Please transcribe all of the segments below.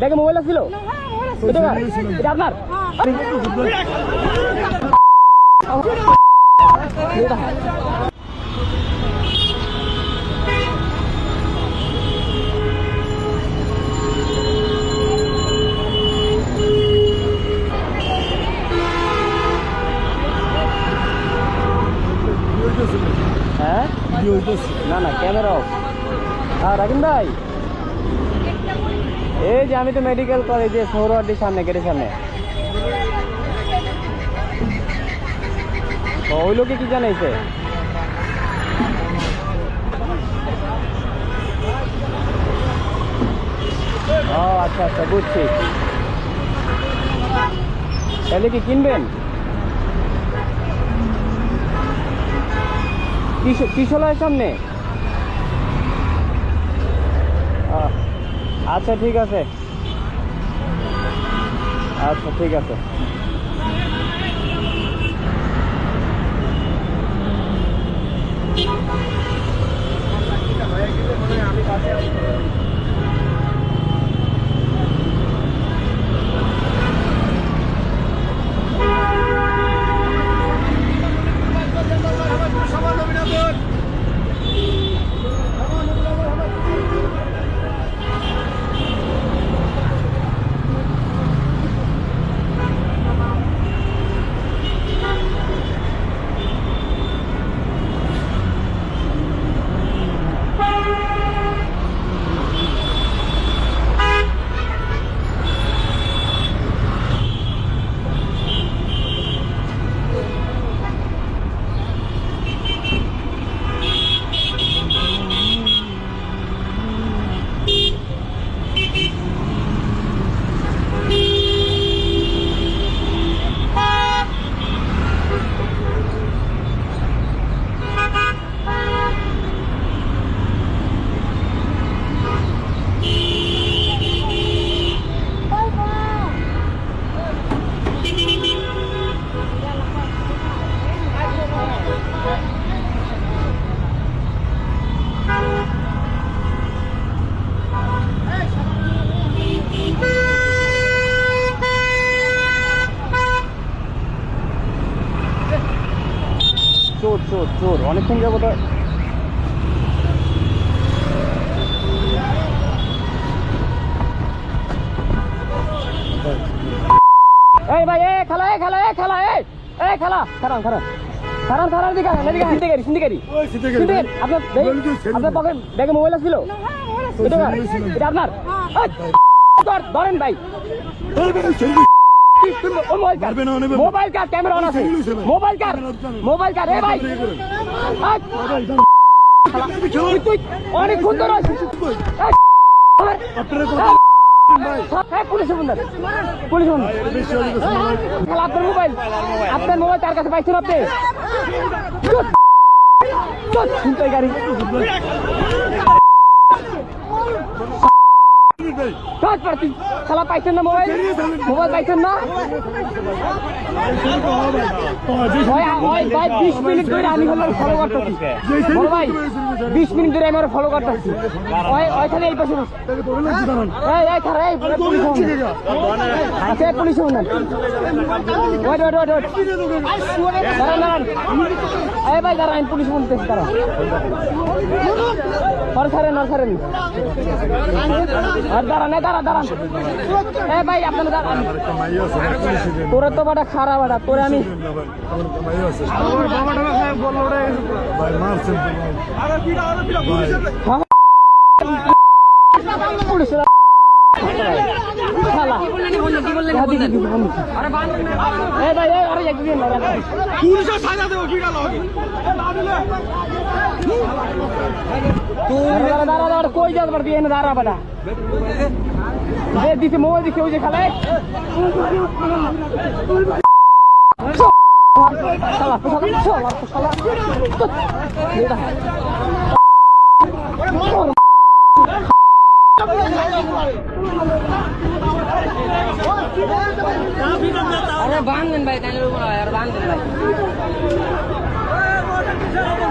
ব্যাগে মোবাইল আছিল এটা আপনার? হ্যাঁ? না না ক্যামেরা অফ হ্যাঁ রাকিন ভাই। এই যে আমি তো মেডিকেল কলেজে সৌরওয়ার্ডির সামনে গেটের সামনে। ওই লোকে কি জানাইছে? ও আচ্ছা আচ্ছা বুঝছি। তাহলে কি কিনবেন? কিশ- কিশোলয়ের সামনে? আহ, আচ্ছা ঠিক আছে। আচ্ছা ঠিক আছে। চোর চোর অনেকক্ষণ যাব তো। এই ভাই এ খেলা এ খেলা এ খেলা এ এ খেলা। দিকে এদিকে সিন্দিকারি সিন্দিকারি সিন্দিকারি আপনার ব্যাগে- আপনার পকেট ব্যাগে মোবাইল আছিল? এটা আপনার? ধরেন ভাই। মোবাইল কার? মোবাইল ক্যামেরা অন আছে? মোবাইল কার? মোবাইল কার? এ ভাই। তুই অনেকক্ষণ ধরে আছিস। শালা, আপনার মোবাইল। আপনার মোবাইল তার কাছে পাইছেন আপনি? গাড়ি। চল, পারছি শালা পাইছেন না মোবাইল মোবাইল পাইছেন না ভাই বিশ মিনিট ধরে আমি হলো ফলো করতেছি বড় ভাই বিশ মিনিট ধরে আমি ফলো করতেছি ওই ওইখানে এই পাশে। এই এই খারা এই পুলিশ ফোন আছে police phone wait wait wait wait. দাঁড়ান দাঁড়ান। এই ভাই দাঁড়ান পুলিশ দিতেছি দাঁড়ান। আর ছাড়েন আর ছাড়েন। আর দাঁড়ান এই দাঁড়ান দাঁড়ান। এ ভাই আপনারা দাঁড়ান। তোরে তো বাটা খারাপ বাটা তোরে আমি পুলিশের শালা। হ্যাঁ, দিদি, দিদি, ফোন দিচ্ছি। এ ভাই, এ, আরে একদিন না,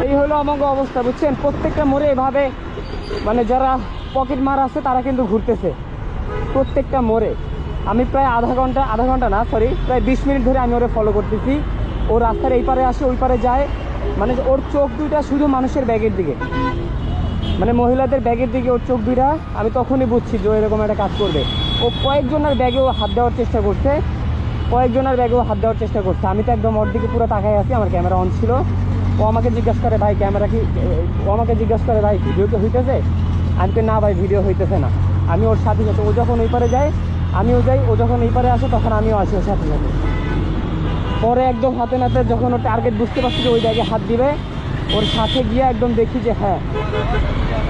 এই হলো আমাকে অবস্থা, বুঝছেন? প্রত্যেকটা মোড়ে এভাবে মানে যারা পকেট মার আছে, তারা কিন্তু ঘুরতেছে। প্রত্যেকটা মোড়ে। আমি প্রায় আধা ঘণ্টা আধা ঘণ্টা না সরি প্রায় বিশ মিনিট ধরে আমি ওরে ফলো করতেছি। ও রাস্তার এই পারে আসে, ওই পারে যায়। মানে ওর চোখ দুইটা শুধু মানুষের ব্যাগের দিকে। মানে মহিলাদের ব্যাগের দিকে ওর চোখ দুইটা আমি তখনই বুঝছি যে এরকম একটা কাজ করবে। ও কয়েকজনের ব্যাগেও হাত দেওয়ার চেষ্টা করছে, কয়েকজনের ব্যাগেও হাত দেওয়ার চেষ্টা করছে। আমি তো একদম ওর দিকে পুরো তাকাই আছি, আমার ক্যামেরা অন ছিল। ও আমাকে জিজ্ঞাসা করে, ভাই, ক্যামেরা কি ও আমাকে জিজ্ঞাসা করে, ভাই, ভিডিও কি হইতেছে? আমি তো না, ভাই, ভিডিও হইতেছে না। আমি ওর সাথে সাথে, ও যখন ওই পারে যায়, আমিও যাই, ও যখন এই পারে আসে, তখন আমিও আসি ওর সাথে সাথে। পরে একদম হাতে নাতে যখন ও টার্গেট বুঝতে পারছি যে ওই ব্যাগে হাত দিবে ওর সাথে গিয়ে একদম দেখি যে হ্যাঁ।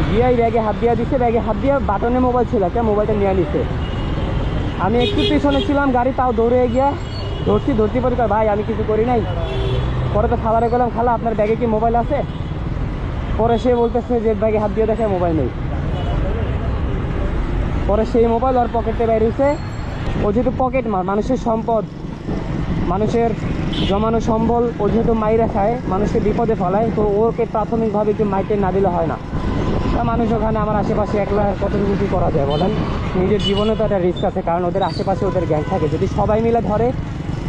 গিয়ে এই ব্যাগে হাত দিয়ে দিছে, ব্যাগে হাত দিয়ে বাটনে মোবাইল ছিল একটা মোবাইলটা নিয়ে নিচ্ছে আমি একটু পিছনে ছিলাম, গাড়ি তাও দৌড়ে গিয়ে ধরছি ধরতে পরে ভাই, আমি কিছু করি নাই। পরে তো খাবারে গেলাম, খালা, আপনার ব্যাগে কি মোবাইল আছে? পরে সে বলতেছে যে, ব্যাগে হাত দিয়ে দেখে মোবাইল নেই। পরে সেই মোবাইল ওর পকেটে বের হয়েছে ও যেহেতু পকেট মার মানুষের সম্পদ, মানুষের জমানো সম্বল ও যেহেতু মাইরা খায়, মানুষকে বিপদে ফেলায়, তো ওকে প্রাথমিকভাবে একটু মাইটে না দিলে হয় না। তা মানুষ ওখানে আমার আশেপাশে একলা কতটুকু কী করা যায় বলেন? নিজের জীবনে তো একটা রিস্ক আছে, কারণ ওদের আশেপাশে ওদের গ্যাং থাকে। যদি সবাই মিলে ধরে,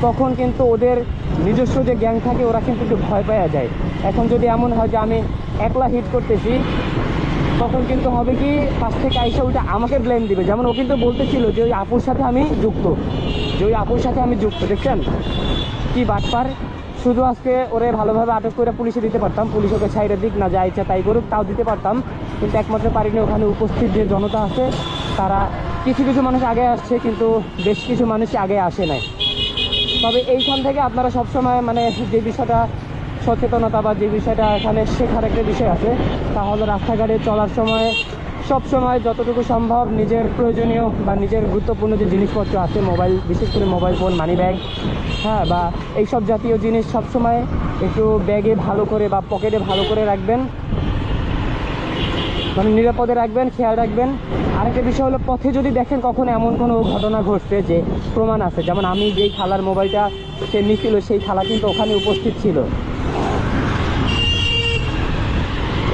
তখন কিন্তু ওদের নিজস্ব যে গ্যাং থাকে, ওরা কিন্তু একটু ভয় পাওয়া যায়। এখন যদি এমন হয় যে আমি একলা হিট করতেছি, তখন কিন্তু হবে কি, পাশ থেকে আইসা ওইটা আমাকে ব্লেম দিবে। যেমন ও কিন্তু বলতেছিল যে ওই আপুর সাথে আমি যুক্ত। যে ওই আপুর সাথে আমি যুক্ত, দেখছেন? কি বাটপার? শুধু আজকে ওরে ভালোভাবে আটক করে পুলিশে দিতে পারতাম। পুলিশ ওকে সাইডের দিক, না যা ইচ্ছা তাই করুক, তাও দিতে পারতাম। কিন্তু একমাত্র পারিনি, ওখানে উপস্থিত যে জনতা আছে, তারা কিছু কিছু মানুষ আগে আসছে, কিন্তু বেশ কিছু মানুষ আগে আসে নাই। তবে এইখান থেকে আপনারা সবসময় মানে যে বিষয়টা সচেতনতা বা যে বিষয়টা এখানে শেখার একটা বিষয় আছে, তা হলো রাস্তাঘাটে চলার সময় সব সময় যতটুকু সম্ভব নিজের প্রয়োজনীয় বা নিজের গুরুত্বপূর্ণ যে জিনিসপত্র আছে, মোবাইল, বিশেষ করে মোবাইল ফোন মানি ব্যাগ হ্যাঁ বা এইসব জাতীয় জিনিস সব সময় একটু ব্যাগে ভালো করে বা পকেটে ভালো করে রাখবেন। মানে নিরাপদে রাখবেন, খেয়াল রাখবেন। আরেকটা বিষয় হলো, পথে যদি দেখেন কখনো এমন কোনো ঘটনা ঘটছে যে প্রমাণ আছে, যেমন আমি যেই খালার মোবাইলটা, সে নিছিল, সেই খালা কিন্তু ওখানে উপস্থিত ছিল।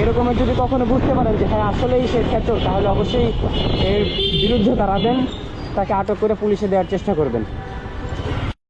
এরকমের যদি কখনো বুঝতে পারেন যে হ্যাঁ আসলেই সে ক্ষেত্র তাহলে অবশ্যই এর বিরুদ্ধে দাঁড়াবেন, তাকে আটক করে পুলিশে দেওয়ার চেষ্টা করবেন।